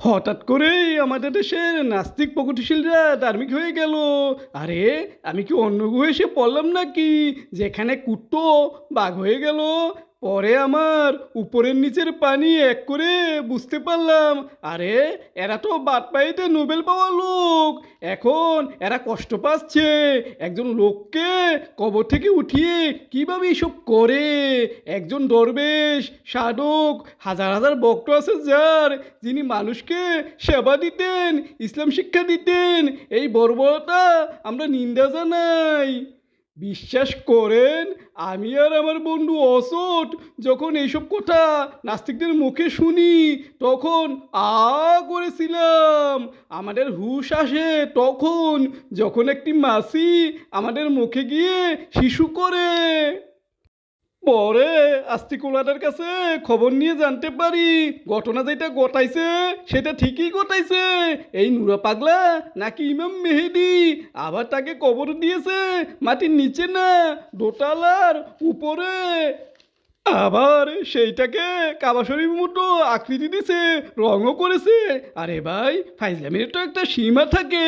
হঠাৎ করেই আমাদের দেশের নাস্তিক প্রগতিশীলরা ধার্মিক হয়ে গেল। আরে, আমি কি অন্য গ্রহে এসে পড়লাম নাকি? যেখানে কুট্টো বাঘ হয়ে গেল। পরে আমার উপরের নিচের পানি এক করে বুঝতে পারলাম। আরে, এরা তো বাটপাইতে নোবেল পাওয়া লোক। এখন এরা কষ্ট পাচ্ছে। একজন লোককে কবর থেকে উঠিয়ে কীভাবে এসব করে? একজন দরবেশ, সাধক, হাজার হাজার বক্ত আছে যার, যিনি মানুষকে সেবা দিতেন, ইসলাম শিক্ষা দিতেন। এই বর্বরতা আমরা নিন্দা জানাই। বিশ্বাস করেন, আমি আর আমার বন্ধু অসট যখন এইসব কথা নাস্তিকদের মুখে শুনি, তখন আ করেছিলাম। আমাদের হুশ আসে তখন, যখন একটি মাসি আমাদের মুখে গিয়ে শিশু করে। পরে আস্তিকুলাদের কাছে খবর নিয়ে জানতে পারি। ঘটনা যেটা ঘটাইছে, সেটা ঠিকই ঘটাইছে। এই নুরা পাগলা নাকি ইমাম মেহেদি? আবার তাকে কবর দিয়েছে, মাটির নিচে না, দোতালার উপরে। আবার সেইটাকে কাবা শরীফ মতো আকৃতি দিছে, রঙও করেছে। আরে ভাই, ফাইজলামের তো একটা সীমা থাকে।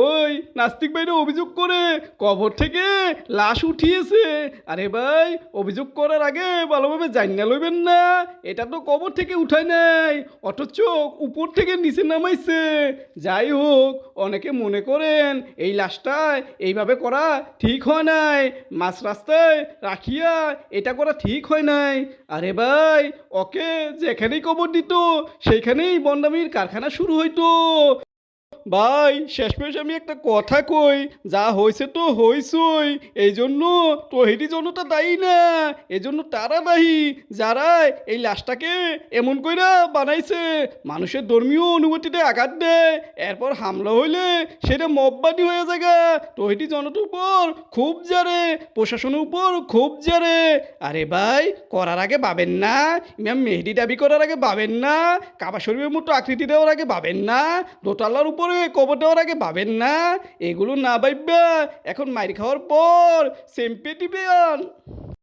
ওই নাস্তিক বাইরে অভিযোগ করে, কবর থেকে লাশ উঠিয়েছে। আরে ভাই, অভিযোগ করার আগে ভালোভাবে জানিয়ে লইবেন না। এটা তো কবর থেকে উঠায় নাই, অথচ উপর থেকে নিচে নামাইছে। যাই হোক, অনেকে মনে করেন এই লাশটায় এইভাবে করা ঠিক হয় নাই। মাছ রাস্তায় রাখিয়া এটা করা ঠিক হয় নাই। আরে ভাই ওকে যেখানেই কবর দিত সেইখানেই বন্ডামির কারখানা শুরু হইতো। ভাই, শেষমেশ আমি একটা কথা কই, যা হয়েছে তো হয়েছই এই জন্য তহিদি জনতা দায়ী না, এই জন্য তারা দায়ী যারা এই লাশটাকে এমন কইরা বানাইছে, মানুষের ধর্মীয় অনুভূতিতে আঘাত দেয়, এরপর হামলা হইলে সেটা মববাদী হয়ে যায় তহিদি জনতার উপর খুব জারে, প্রশাসনের উপর খুব জারে, আরে ভাই, করার আগে পাবেন না ম্যাম মেহেদি দাবি করার আগে পাবেন না, কাবা শরীফের মতো আকৃতি দেওয়ার আগে পাবেন না, দোতলার উপরে কবর দেওয়ার আগে ভাবেন না এগুলো না ভাববা এখন মাইর খাওয়ার পর সেম্পে টিপে